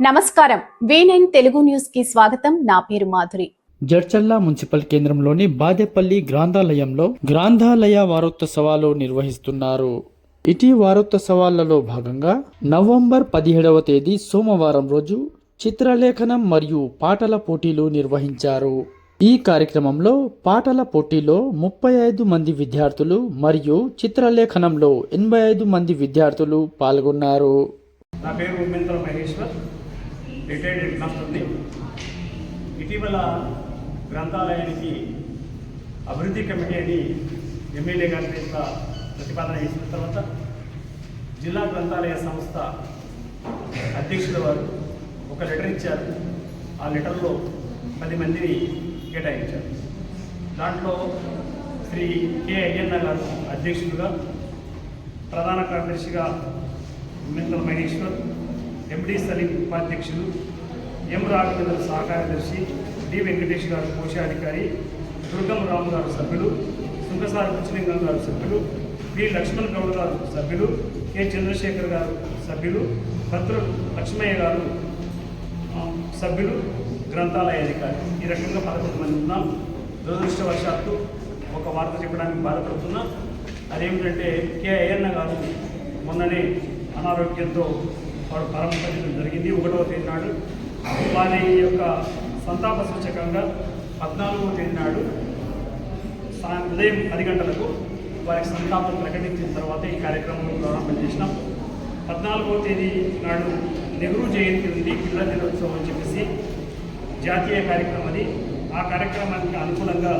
నమస్కారం. V nine Telugu న్యూస్కి స్వాగతం. నా పేరు మాధురి. జడ్చల్ల మున్సిపల్ కేంద్రంలోని బాదేపల్లి గ్రంథాలయంలో గ్రంథాలయ వారోత్సవాలు నిర్వహిస్తున్నారు. ఇటీ వారోత్సవాలలో భాగంగా నవంబర్ పదిహేడవ తేదీ సోమవారం రోజు చిత్రలేఖనం మరియు పాటల పోటీలు నిర్వహించారు. ఈ కార్యక్రమంలో పాటల పోటీలో ముప్పై ఐదు మంది విద్యార్థులు మరియు చిత్రలేఖనంలో ఎనభై ఐదు మంది విద్యార్థులు పాల్గొన్నారు. నా పేరు ఉమ్మెంతల మహేశ్వర్. రిటైర్డ్ హెడ్ మాస్టర్ని ఇటీవల గ్రంథాలయానికి అభివృద్ధి కమిటీ అని ఎమ్మెల్యే గారి చేత ప్రతిపాదన చేసిన తర్వాత జిల్లా గ్రంథాలయ సంస్థ అధ్యక్షుల వారు ఒక లెటర్ ఇచ్చారు. ఆ లెటర్లో పది మందిని కేటాయించారు. దాంట్లో శ్రీ కె అయ్యన్న గారు అధ్యక్షులుగా ప్రధాన కార్యదర్శిగా మింతల మహేశ్వర్ ఎండి సలీం ఉపాధ్యక్షులు ఎం రాఘవేంద్ర సహకార్యదర్శి డి వెంకటేష్ గారు కోశాధికారి దుర్గం రాము గారు సభ్యులు సుంకసారి పుచ్చలింగం గారు సభ్యులు పి లక్ష్మణ్ గౌడ్ గారు సభ్యులు కె చంద్రశేఖర్ గారు సభ్యులు భద్ర లక్ష్మయ్య గారు సభ్యులు గ్రంథాలయ అధికారి. ఈ రకంగా పదకొండు మంది ఉన్నాం. దురదృష్టవశాత్తు ఒక వార్త చెప్పడానికి బాధపడుతున్నాం. అదేమిటంటే కె అయ్యన్న గారు మొన్ననే అనారోగ్యంతో వాడు పరమపదించడం జరిగింది. ఒకటవ తేదీ నాడు వారి యొక్క సంతాప సూచకంగా పద్నాలుగవ తేదీ నాడు ఉదయం పది గంటలకు వారికి సంతాపం ప్రకటించిన తర్వాత ఈ కార్యక్రమం ప్రారంభం చేసినాం. పద్నాలుగవ తేదీ నాడు నెహ్రూ జయంతి ఉంది. పిల్లల దినోత్సవం అని చెప్పేసి జాతీయ కార్యక్రమం అది. ఆ కార్యక్రమానికి అనుకూలంగా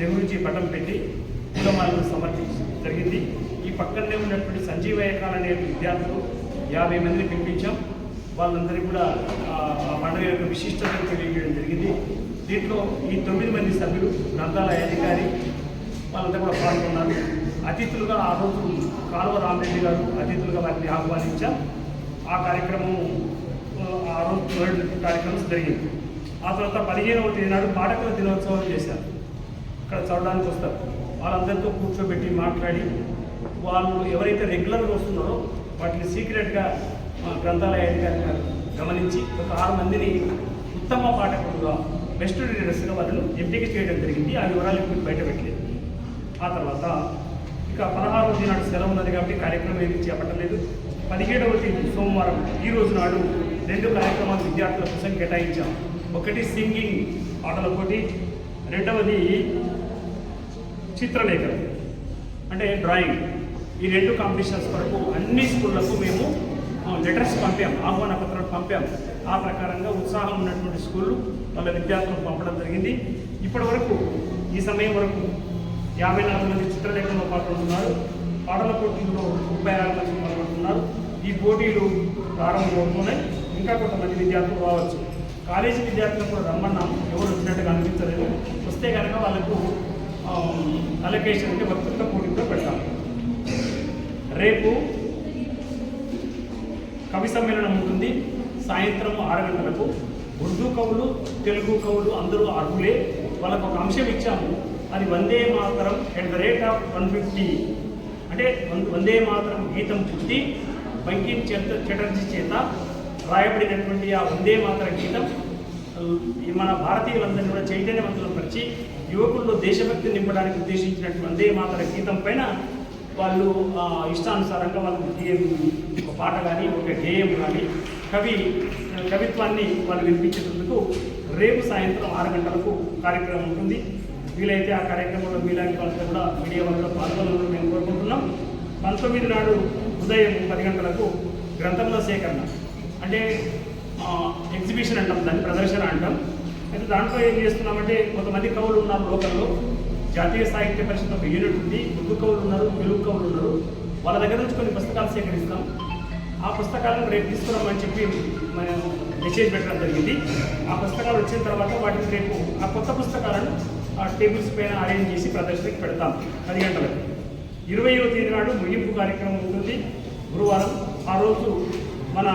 నెహ్రూజీ పటం పెట్టి పూలమాలను సమర్పించడం జరిగింది. ఈ పక్కనే ఉన్నటువంటి సంజీవయ్య కాల విద్యార్థులు యాభై మందిని పిలిపించాం. వాళ్ళందరికీ కూడా ఆ పండుగ యొక్క విశిష్టతను తెలియజేయడం జరిగింది. దీంట్లో ఈ తొమ్మిది మంది సభ్యులు గ్రంథాలయ అధికారి వాళ్ళంతా కూడా పాల్గొన్నారు. అతిథులుగా ఆ రోజు కాలువ రామరెడ్డి గారు అతిథులుగా వారిని ఆహ్వానించాం. ఆ కార్యక్రమం ఆ, రోజు కార్యక్రమం జరిగింది. ఆ తర్వాత పదిహేనవ తేదీ నాడు పాఠకుల దినోత్సవం చేశారు. ఇక్కడ చదవడానికి వస్తారు. వాళ్ళందరితో కూర్చోబెట్టి మాట్లాడి వాళ్ళు ఎవరైతే రెగ్యులర్గా వస్తున్నారో వాటిని సీక్రెట్గా మా గ్రంథాలయ అధికారి గారు గమనించి ఒక ఆరు మందిని ఉత్తమ పాఠకులుగా బెస్ట్ రీడర్స్గా వాళ్ళను ఎంపిక చేయడం జరిగింది. ఆ వివరాలు ఇప్పుడు బయట పెట్టలేదు. ఆ తర్వాత ఇక పదహారవ తేదీ నాడు సెలవు ఉన్నది కాబట్టి కార్యక్రమం ఏది చేపట్టలేదు పదిహేడవ తేదీ సోమవారం ఈ రోజు నాడు రెండు కార్యక్రమాలు విద్యార్థుల కోసం కేటాయించాం. ఒకటి సింగింగ్ పాటల పోటీ రెండవది చిత్రలేఖనం అంటే డ్రాయింగ్. ఈ రెండు కాంపిటీషన్స్ వరకు అన్ని స్కూళ్ళకు మేము లెటర్స్ పంపాం ఆహ్వాన పత్రాలు పంపాం. ఆ ప్రకారంగా ఉత్సాహం ఉన్నటువంటి స్కూళ్ళు వాళ్ళ విద్యార్థులకు పంపడం జరిగింది. ఇప్పటి వరకు ఈ సమయం వరకు యాభై నాలుగు మంది చిత్రలేఖనంలో పాల్గొంటున్నారు. పాటల పోటీల్లో ముప్పై ఆరు మంది పాల్గొంటున్నారు. ఈ పోటీలు ప్రారంభమవుతున్నాయి ఇంకా కొంతమంది విద్యార్థులు రావచ్చు. కాలేజీ విద్యార్థులకు కూడా రమ్మన్నాము ఎవరు వచ్చినట్టుగా అనిపించలేదు. వస్తే కనుక వాళ్ళకు అలొకేషన్ అంటే వక్తృత్వ పోటీ కూడా పెడతాము రేపు కవి సమ్మేళనం ఉంటుంది. సాయంత్రం ఆరు గంటలకు ఉర్దూ కవులు తెలుగు కవులు అందరూ అర్హులే. వాళ్ళకు ఒక అంశం ఇచ్చాము. అది Vande Mataram at the rate of one fifty. అంటే వందే మాతరం గీతం పుట్టి బంకిం చేత చటర్జీ చేత రాయబడినటువంటి ఆ వందే మాతర గీతం మన భారతీయులందరినీ కూడా చైతన్యవంతులు పరిచి యువకుల్లో దేశభక్తి నింపడానికి ఉద్దేశించినటువంటి వందే మాతర గీతం పైన వాళ్ళు ఇష్టానుసారంగా వాళ్ళు గేయం ఒక పాట కానీ ఒక గేయం కానీ కవి కవిత్వాన్ని వాళ్ళు వినిపించేందుకు రేపు సాయంత్రం ఆరు గంటలకు కార్యక్రమం ఉంటుంది. వీలైతే ఆ కార్యక్రమంలో మీలాంటి వాళ్ళతో కూడా మీడియా వాళ్ళతో పాల్గొనాలని మేము కోరుకుంటున్నాం. పంతొమ్మిది నాడు ఉదయం పది గంటలకు గ్రంథంలో సేకరణ. అంటే ఎగ్జిబిషన్ అంటాం దాన్ని ప్రదర్శన అంటాం. అయితే దాంట్లో ఏం చేస్తున్నామంటే కొంతమంది కవులు ఉన్నారు లోకల్లో. జాతీయ సాహిత్య పరిషత్ ఒక యూనిట్ ఉంది. ఉర్దూ కవులు ఉన్నారు తెలుగు కవులు ఉన్నారు. వాళ్ళ దగ్గర నుంచి కొన్ని పుస్తకాలు సేకరిస్తాం. ఆ పుస్తకాలను రేపు తీసుకురామని చెప్పి మనం మెసేజ్ పెట్టడం జరిగింది. ఆ పుస్తకాలు వచ్చిన తర్వాత వాటిని రేపు ఆ కొత్త పుస్తకాలను ఆ టేబుల్స్ పైన అరేంజ్ చేసి ప్రదర్శనకి పెడతాం. పది గంటలకు. ఇరవయో తేదీ నాడు ముగింపు కార్యక్రమం ఉంటుంది. గురువారం ఆ రోజు మన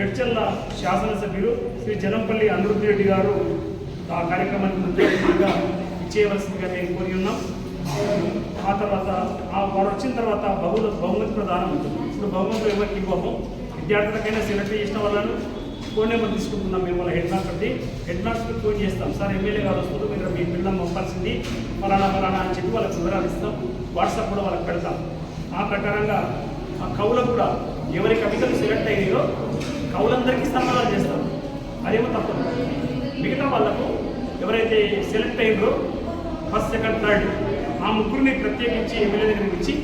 గడ్చల్ల శాసనసభ్యులు శ్రీ జనంపల్లి అనిరుద్ధ్ రెడ్డి గారు ఆ కార్యక్రమానికి ముఖ్య ఇచ్చేయవలసిందిగా మేము కోరి ఉన్నాం. ఆ తర్వాత ఆ వారు వచ్చిన తర్వాత బహుమతి బహుమతి ప్రధానం ఉంటుంది. ఇప్పుడు బహుమతులు ఎవరికి ఇవ్వము? విద్యార్థులకైనా సెలెక్ట్ చేసిన వాళ్ళను ఫోన్ నెంబర్ తీసుకుంటున్నాం మేము వాళ్ళ హెడ్ మాస్టర్ది హెడ్ మాస్టర్కి ఫోన్ చేస్తాం. సార్ ఎమ్మెల్యే గారు వస్తుంది మీరు మీ పిల్లలు పంపాల్సింది. ఫలానా ఫలానా అని చెప్పి వాళ్ళకి వివరాలు ఇస్తాం. వాట్సాప్ కూడా వాళ్ళకి పెడతాం. ఆ ప్రకారంగా ఆ కవులకు కూడా ఎవరి కవితలు సెలెక్ట్ అయ్యాయో కవులందరికీ సన్మానాలు చేస్తాం. అదేమో తప్పదు. మిగతా వాళ్ళకు ఎవరైతే సెలెక్ట్ అయ్యారో ఫస్ట్ సెకండ్ థర్డ్ ఆ ముగ్గురిని ప్రత్యేకించి ఎమ్మెల్యే దగ్గరికి ఇచ్చి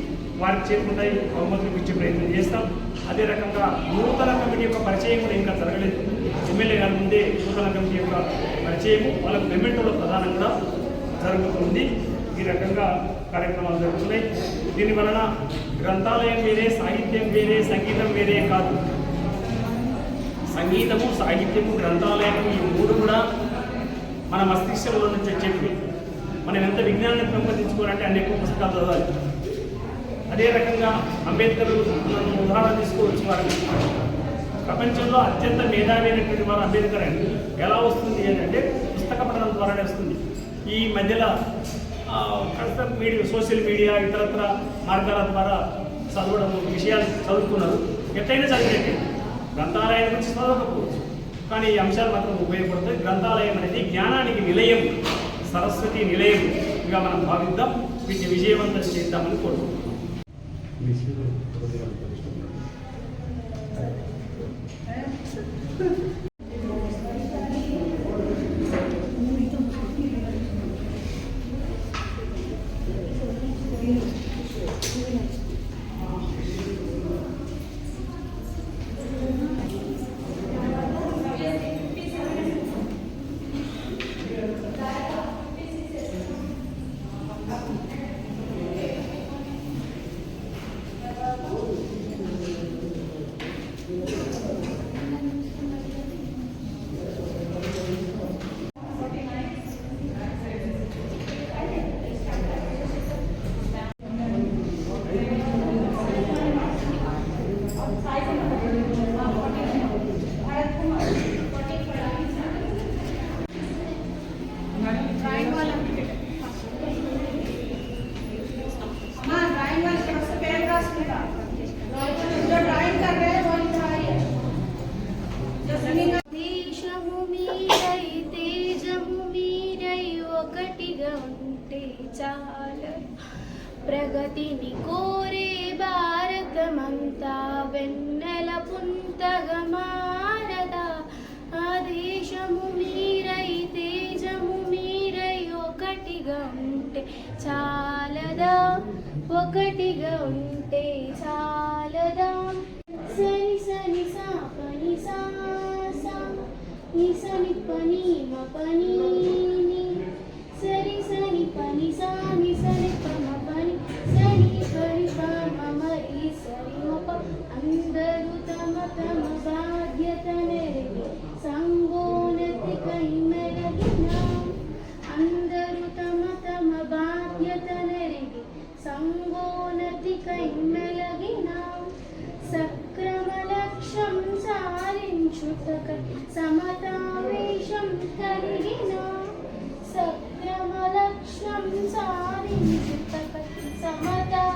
వారికి చేరుకుంటాయి బహుమతులకు ఇచ్చే ప్రయత్నం చేస్తాం. అదే రకంగా నూతన కమిటీ యొక్క పరిచయం కూడా ఇంకా జరగలేదు. ఎమ్మెల్యే గారి ముందే నూతన కమిటీ యొక్క పరిచయము వాళ్ళకు మెమెంటోలో ప్రధానం కూడా జరుగుతుంది. ఈ రకంగా కార్యక్రమాలు జరుగుతున్నాయి. దీని వలన గ్రంథాలయం వేరే సాహిత్యం వేరే సంగీతం వేరే కాదు. సంగీతము సాహిత్యము గ్రంథాలయము ఈ మూడు కూడా మన మస్తిష్కంలో నుంచి వచ్చేటివి. మనం ఎంత విజ్ఞానాన్ని పెంపొందించుకోవాలంటే అన్ని ఎక్కువ పుస్తకాలు చదవాలి. అదే రకంగా అంబేద్కర్ మనం ఉదాహరణ తీసుకోవచ్చు వారు ప్రపంచంలో అత్యంత మేధావి అయినటువంటి వారు అంబేద్కర్ అండి. ఎలా వస్తుంది ఏంటంటే పుస్తక పఠనం ద్వారానే వస్తుంది. ఈ మధ్యలో మీడియా సోషల్ మీడియా ఇతరత్ర మార్గాల ద్వారా చదవడం విషయాలు చదువుకున్నారు ఎట్లయినా చదివేది గ్రంథాలయం గురించి చదవకపోవచ్చు. కానీ ఈ అంశాలు మాత్రం ఉపయోగపడతాయి. గ్రంథాలయం అనేది జ్ఞానానికి నిలయం. సరస్వతి నిలయంగా మనం భావిద్దాం వీటిని విజయవంతం చేద్దామని కోరుకుంటున్నాం हाँ ప్రగతిని కోరే భారతమంతా వెన్నెల పుంతగా మారదా ఆ దేశము మీరై తేజము మీరై ఒకటిగా ఉంటే చాలదా? ఒకటిగా ఉంటే చాలదా? సరి సని సా పని సా సా. ని సని పని మ పని సరి సని పని సా కై మెలగిన సక్రమ లక్ష్యం సాధించుటకై సమతావేశం కలిగిన సక్రమ లక్ష్యం సాధించుటకై సమతా